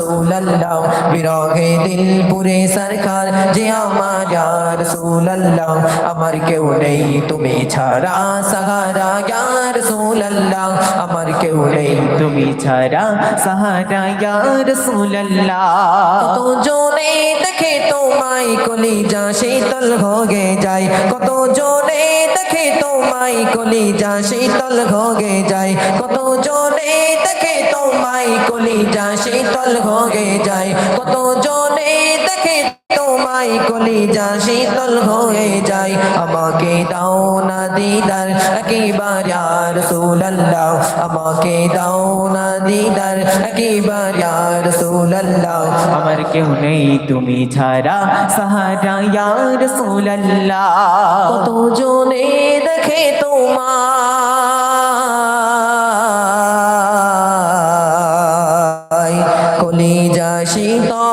রসুল্লাহ বিরহে দিল পুরে সরকার যে আমার রসুল্লাহ আমার কেউ নেই, তুমি ছাড়া সাহারা রসুল্লাহ আমার কেউ নেই, তুমি ছাড়া সাহারা ইয়া রাসূলুল্লাহ। কত জনে দেখে তোমায় কলিজা শীতল হয়ে যায়, কত জনে দেখে তোমায় কলিজা শীতল হয়ে যায়, কত জনে দেখে কলিজা শীতল হয়ে যায়। কত জনে দেখে তোমায় কলিজা শীতল হয়ে যায়। আমাকে দাও না দিদার একেবার রসুল্লাহ আমাকে দাও না দিদার একেবার রসুল্লাহ আমার কেউ নেই তুমি ছাড়া সাহারা ইয়া রাসূলুল্লাহ। কত জনে দেখে তোমায় কলিজা শীতল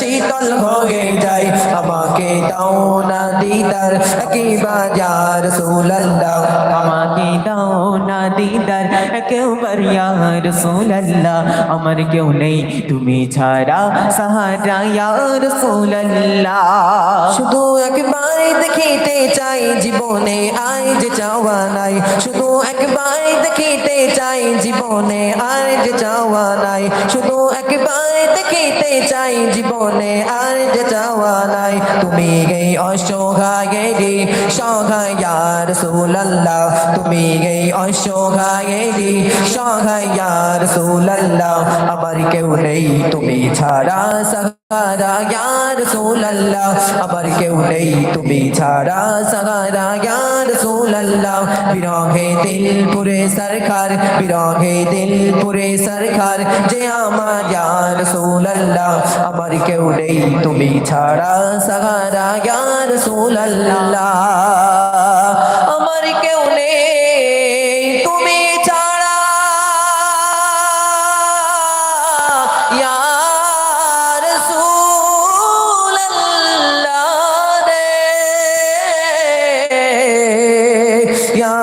শীতল হয়ে যায় আমাকে দাও না দিদার কি বাজার সুলল্লাহ আমাকে দাও না দিদার একবার ইয়া রাসূলুল্লাহ আমার কেউ নেই তুমি ছাড়া সাহারা ইয়া রাসূলুল্লাহ শুধু একবার দেখিতে চাই জীবনে আয় যে চাওয়া নাই শুধু একবার দেখিতে চাই জীবনে আর যে চাওয়া নাই শুধু একবার দেখিতে চাই জীবনে আর যে চাওয়া নাই। তুমি গই অসহায়েরি সহায়ার সুলাল্লাহ। তুমি গই অসহায়েরি সহায়ার সুলাল্লাহ। আমার কেউ নেই, তুমি ছাড়া সাহারা ইয়ার সুলাল্লাহ। আমার কেউ নেই, তুমি ছাড়া সাহারা ইয়ার সুলাল্লাহ। বিরহে দিল পুরে সরকার, বিরহে দিল পুরে সরকার। যে আমার ইয়ার সুলাল্লাহ আমার কেউ নেই তুমি ছাড়া সাহারা ইয়ার সুলাল্লাহ আমার কেউ নেই তুমি ছাড়া ইয়া রাসূলুল্লাহ রে ইয়া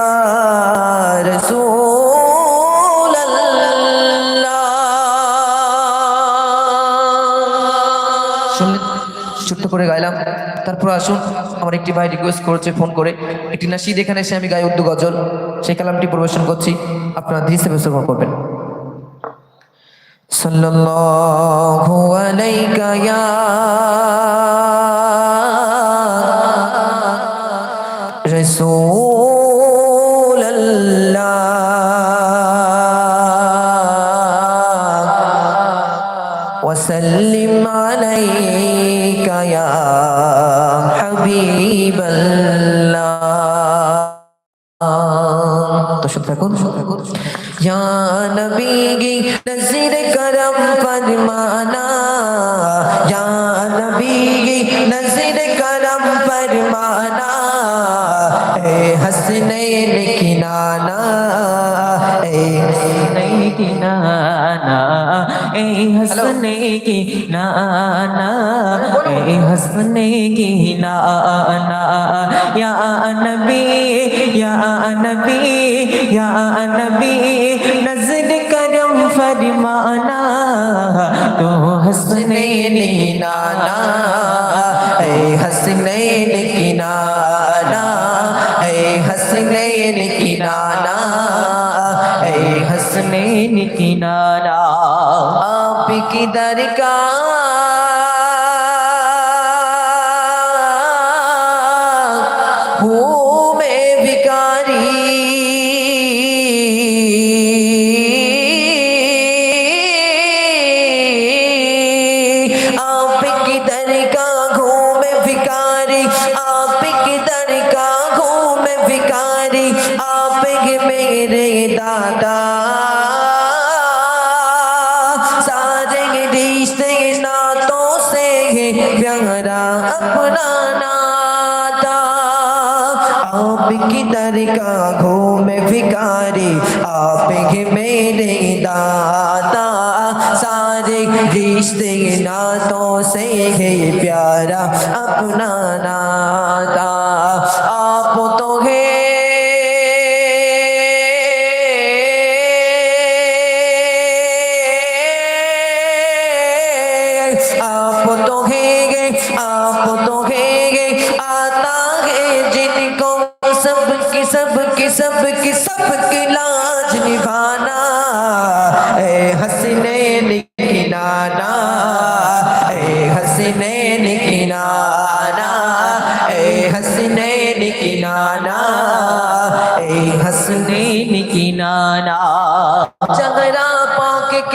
করে গাইলাম। তারপর আসুন, আমার একটি ভাই রিকোয়েস্ট করেছে ফোন করে। একটি না শীত এখানে এসে আমি গাই উর্দু গজল। সেই কালামটি পরিবেশন করছি। আপনারা ধীরে শ্রবণ করবেন। সাল্লাল্লাহু আলাইকা ইয়া রাসূলাল্লাহ থাকুন ইয়া নবী নজির করম ফরমানা। ইয়া নবী নজির করম ফরমানা। এ হসনৈন কিনানা, এ হসনৈন কিনানা, এ হসনৈন কিনানা, এ হসনৈন কিনানা। ইয়া নবী ইয়া নবী ইয়া নবী, নজর করম ফরমানা, তো হসনৈন কিনানা, এ হসনৈন কিনানা। हसनैन की नाना ए हसने की नाना आप की दरगाह मेरे दादा। सारे रिश्ते नातों से है प्यारा अपना नाता। आप आपकी दर का घूमे भिकारी आप ही मेरे दाता। सारे रिश्ते नातों से है प्यारा अपना नाता।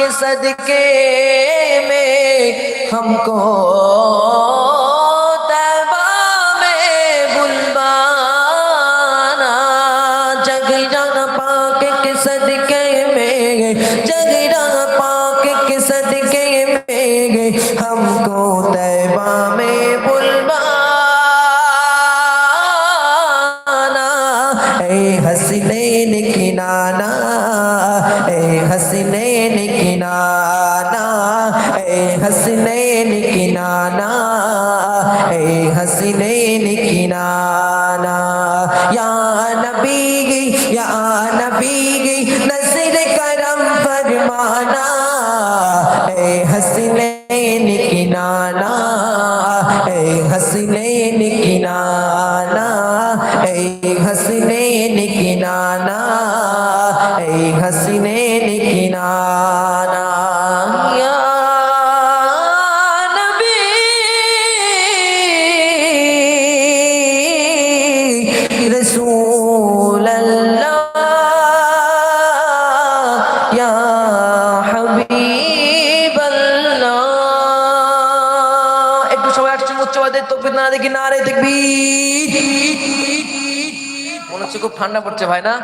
के सदके में हमको तैबा में बुलवाना जगरा पाक के सदके में जगरा पाक नबी नजर करम फरमाना ए हसनैन की नाना ए हसनैन की नाना ए हसनैन की नाना ए हसनैन তকবির না রে দেখবি। মনে হচ্ছে খুব ঠান্ডা পড়ছে ভাই, না?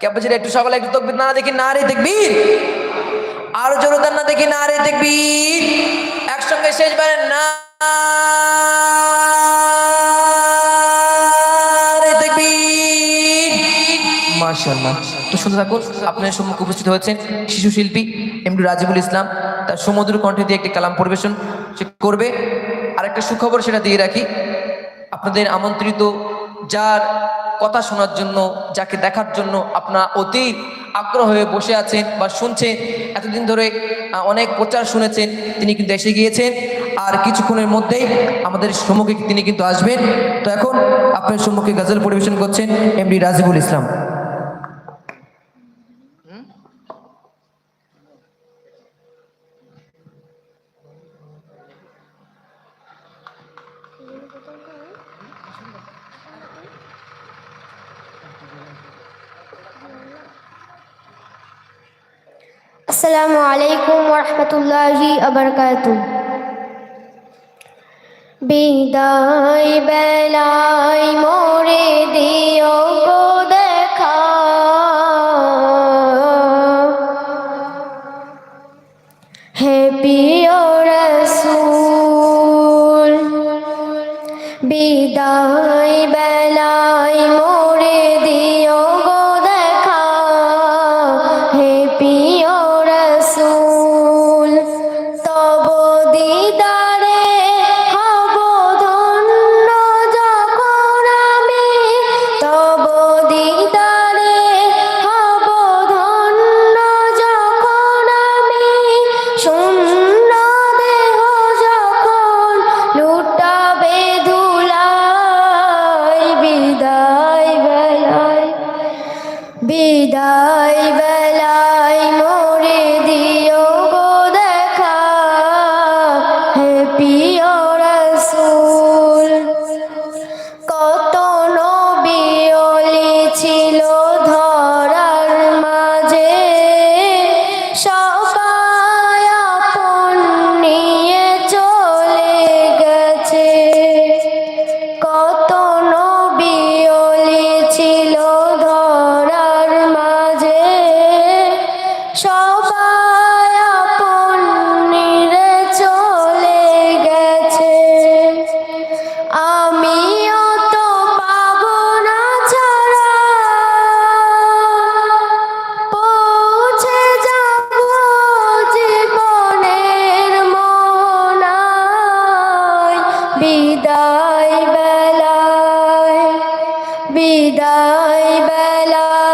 ক্যাপাসিটি একটু সকালে একটু তকবির না দেখি না রে দেখবি। আরও জোরদার না দেখি না রে দেখবি। একসঙ্গে শেষবারে না শুনতে আপনার সম্মুখে উপস্থিত হয়েছেন শিশু শিল্পী এমডি রাজিবুল ইসলাম। তার সমুদ্র কণ্ঠে দিয়ে একটি কালাম পরিবেশন করবে। আর একটা সুখবর সেটা দিয়ে রাখি। আপনাদের আমন্ত্রিত, যার কথা শোনার জন্য, যাকে দেখার জন্য আপনার অতি আগ্রহ হয়ে বসে আছেন বা শুনছেন, এতদিন ধরে অনেক প্রচার শুনেছেন, তিনি কিন্তু এসে গিয়েছেন। আর কিছুক্ষণের মধ্যেই আমাদের সম্মুখে তিনি কিন্তু আসবেন। তো এখন আপনার সম্মুখে গজল পরিবেশন করছেন এমডি রাজিবুল ইসলাম। আসসালামু আলাইকুম ওরহমতুল্লাহি আবরকাতু বিদায় বেলায় মোরে দিও গো দেখা হে প্রিয় রসূল বিদায় বেলায় বিদায় বেলায় বিদায় বেলায় বিদায় বেলায়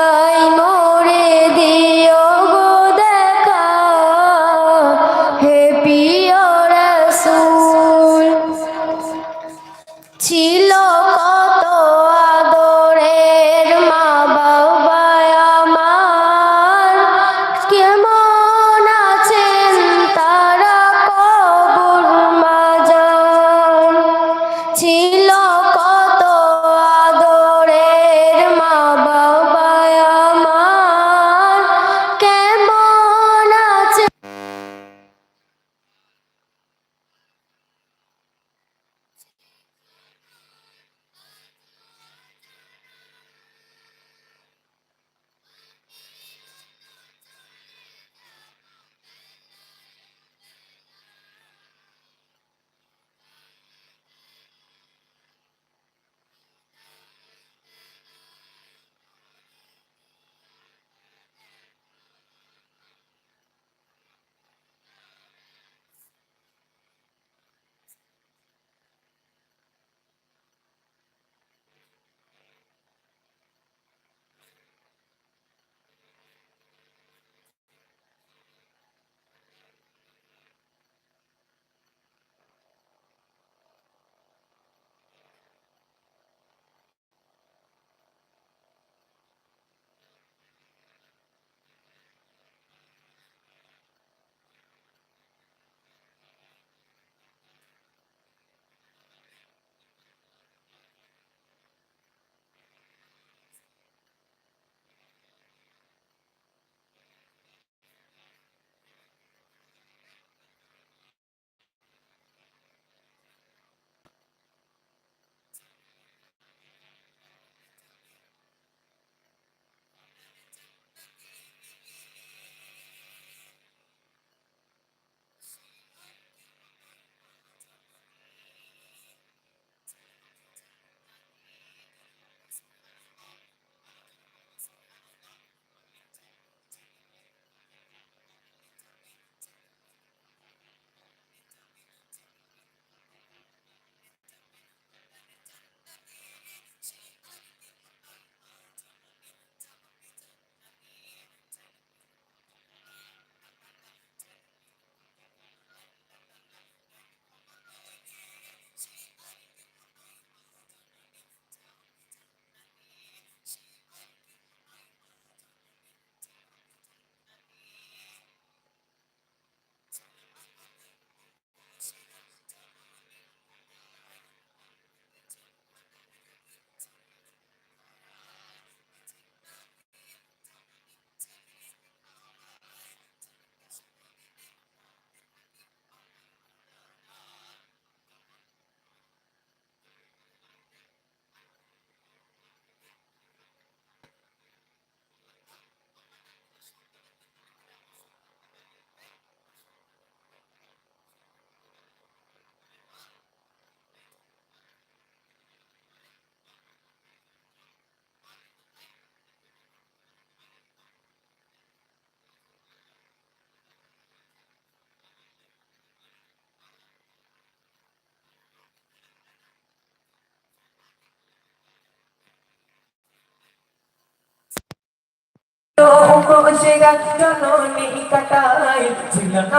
উপসেরা জননী কাটাই ছিল না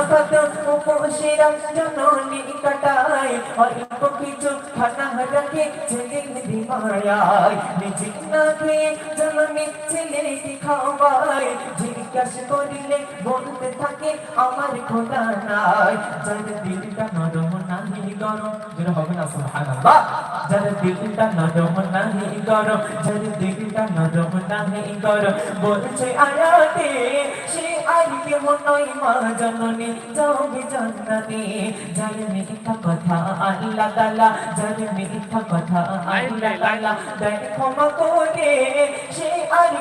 উপসেরা জননী কাটাই অল্প কিছু খানা রাখে ছেলে দিমায়াই নিজে না খেয়ে জননী ছেলেকে খাওয়াই জিজ্ঞাসা করিলে বলতে থাকে, আমার খোদা নাই। যার দিলটা নরম নাহি গরম যেটা হবে না সুবহানাল্লাহ। যার দিলটা নরম নাহি গরম, যার দিলটা নরম নাহি গরম বলছে আয়াতে সে আর কেহ নয় মা জননী যাবে জান্নাতে যার মিথ্যা কথা আল্লাহ তাআলা যার মিথ্যা কথা আল্লাহ তাআলা দেয় ক্ষমা করে সে আর